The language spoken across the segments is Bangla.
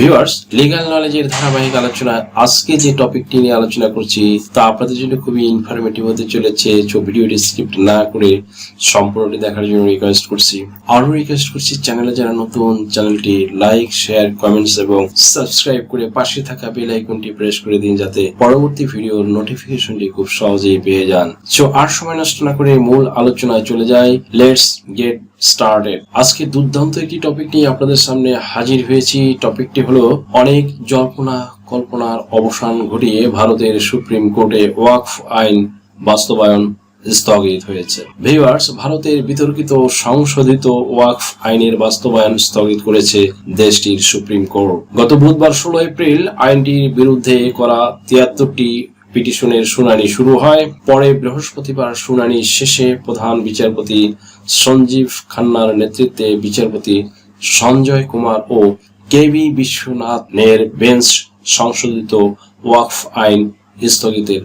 ভিউয়ার্স লিগ্যাল নলেজের ধারাবাহিক আলোচনা। আজকে যে টপিকটি নিয়ে আলোচনা করছি, তা আপনাদের জন্য খুবই ইনফরমেটিভ হতে চলেছে, তো ভিডিওটি না করে সম্পূর্ণটি দেখার জন্য রিকোয়েস্ট করছি। আরও রিকোয়েস্ট করছি চ্যানেলে যারা নতুন চ্যানেলটি লাইক শেয়ার কমেন্টস এবং সাবস্ক্রাইব করে পাশে থাকা বেল আইকনটি প্রেস করে দিন যাতে পরবর্তী ভিডিওর নোটিফিকেশনটি খুব সহজেই পেয়ে যান। সো আর সময় নষ্ট না করে মূল আলোচনায় চলে যাই। লেটস গেট স্টার্টেড আজকে দুর্দান্ত একটি টপিক নিয়ে আপনাদের সামনে হাজির হয়েছি। টপিকটি হলো অনেক জল্পনা কল্পনার অবসান ঘটিয়ে ভারতের সুপ্রিম কোর্টে ওয়াকফ আইন বাস্তবায়ন স্থগিত হয়েছে। ভিউয়ার্স, ভারতের বিতর্কিত সংশোধিত ওয়াকফ আইনের বাস্তবায়ন স্থগিত করেছে দেশটির সুপ্রিম কোর্ট। গত বুধবার ষোলো এপ্রিল আইনটির বিরুদ্ধে করা তিয়াত্তরটি পিটিশনের শুনানি শুরু হয়। পরে বৃহস্পতিবার শুনানি শেষে প্রধান বিচারপতি সঞ্জীব খান্নার নেতৃত্বে বিচারপতি সঞ্জয় কুমার ও কেবি বিশ্বনাথের বেঞ্চ সংশোধিত ওয়াকফ আইন স্থগিতের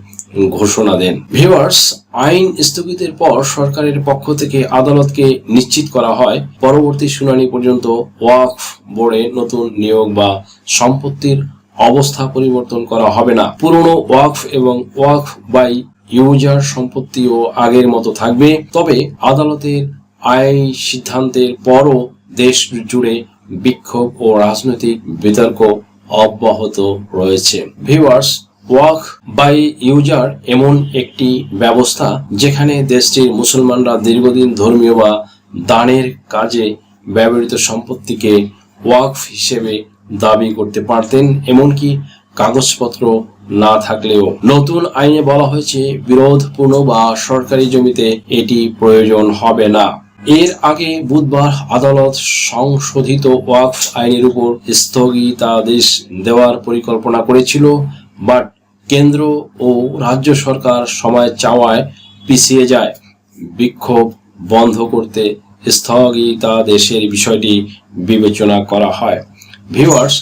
ঘোষণা দেন। ভিউয়ার্স, আইন স্থগিতের পর সরকারের পক্ষ থেকে আদালতকে নিশ্চিত করা হয়, পরবর্তী শুনানি পর্যন্ত ওয়াকফ বোর্ডে নতুন নিয়োগ বা সম্পত্তির অবস্থা পরিবর্তন করা হবে না। পুরনো ওয়াকফ এবং ওয়াকফ বাই ইউজার সম্পত্তিও আগের মতো থাকবে। তবে আদালতের আইন সিদ্ধান্তের পরও দেশ জুড়ে বিক্ষোভ ও রাজনৈতিক বিতর্ক অব্যাহত রয়েছে। ভিউয়ার্স ওয়াক বাই ইউজার এমন একটি ব্যবস্থা যেখানে দেশটির মুসলমানরা দীর্ঘদিন ধর্মীয় বা দানের কাজে ব্যবহৃত সম্পত্তিকে ওয়াকফ হিসেবে দাবি করতে পারতেন, এমনকি কাগজপত্র না থাকলেও। নতুন আইনে বলা হয়েছে, বিরোধপূর্ণ বা সরকারি জমিতে এটি প্রয়োজন হবে না। এর আগে বুধবার আদালত সংশোধিত ওয়াকফ আইনের উপর স্থগিতাদেশ দেওয়ার পরিকল্পনা করেছিল, বাট কেন্দ্র ও রাজ্য সরকার সময় চাওয়ায় পিছিয়ে যায়। বিক্ষোভ বন্ধ করতে স্থগিতাদেশের বিষয়টি বিবেচনা করা হয়। ভিউয়ার্স,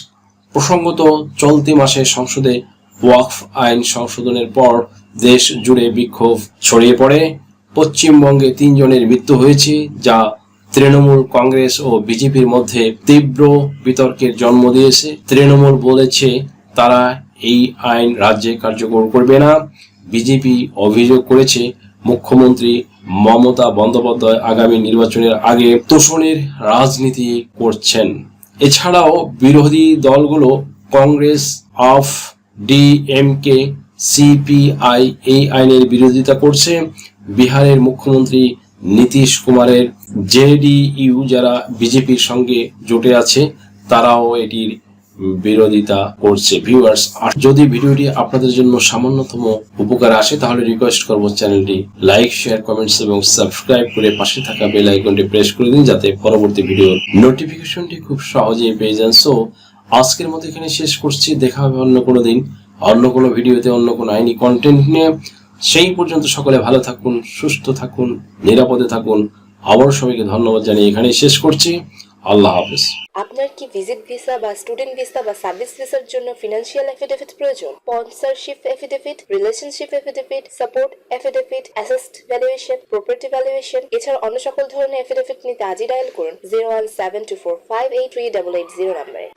প্রসঙ্গত চলতি মাসে সংসদে ওয়াকফ আইন সংশোধনের পর দেশ জুড়ে বিক্ষোভ ছড়িয়ে পড়ে। পশ্চিমবঙ্গে তিনজনের মৃত্যু হয়েছে, যা তৃণমূল কংগ্রেস ও বিজেপির মধ্যে তীব্র বিতর্কের জন্ম দিয়েছে। তৃণমূল বলেছে, তারা এই আইন রাজ্যে কার্যকর করবে না। বিজেপি অভিযোগ করেছে, মুখ্যমন্ত্রী মমতা বন্দ্যোপাধ্যায় আগামী নির্বাচনের আগে তোষণের রাজনীতি করছেন। এছাড়াও বিরোধী দলগুলো কংগ্রেস অফ ডিএমকে সিপিআই এই আইনের বিরোধিতা করছে। বিহারের মুখ্যমন্ত্রী নীতিশ কুমারের জেডিইউ যারা বিজেপির সঙ্গে জোটে আছে, তারাও এটির বিরোধিতা করছে। ভিউয়ার্স যদি ভিডিওটি আপনাদের জন্য সামান্যতম উপকার আসে, তাহলে রিকোয়েস্ট করব চ্যানেলটি লাইক শেয়ার কমেন্টস এবং সাবস্ক্রাইব করে পাশে থাকা বেল আইকনটি প্রেস করে দিন, যাতে পরবর্তী ভিডিওর নোটিফিকেশনটি খুব সহজেই পেয়ে যান। সো আজকের মতো এখানে শেষ করছি। দেখা হবে অন্য কোনো দিন, অন্য কোনো ভিডিওতে অন্য কোনো আইনি কন্টেন্ট নিয়ে। সেই পর্যন্ত সকলে ভালো থাকুন, সুস্থ থাকুন, নিরাপদে থাকুন। আবার সবাইকে ধন্যবাদ জানিয়ে এখানেই শেষ করছি। আল্লাহ হাফেজ। আপনার কি ভিজিট ভিসা বা স্টুডেন্ট ভিসা বা সার্ভিস ভিসার জন্য ফিনান্সিয়াল এফিডেভিট প্রয়োজন? Sponsorship affidavit relationship affidavit support affidavit asset valuation property valuation এছাড়া অন্য সকল ধরনের এফিডেভিট নিতে আজই ডায়াল করুন। Zero one seven two four five eight three double eight zero নাম্বারে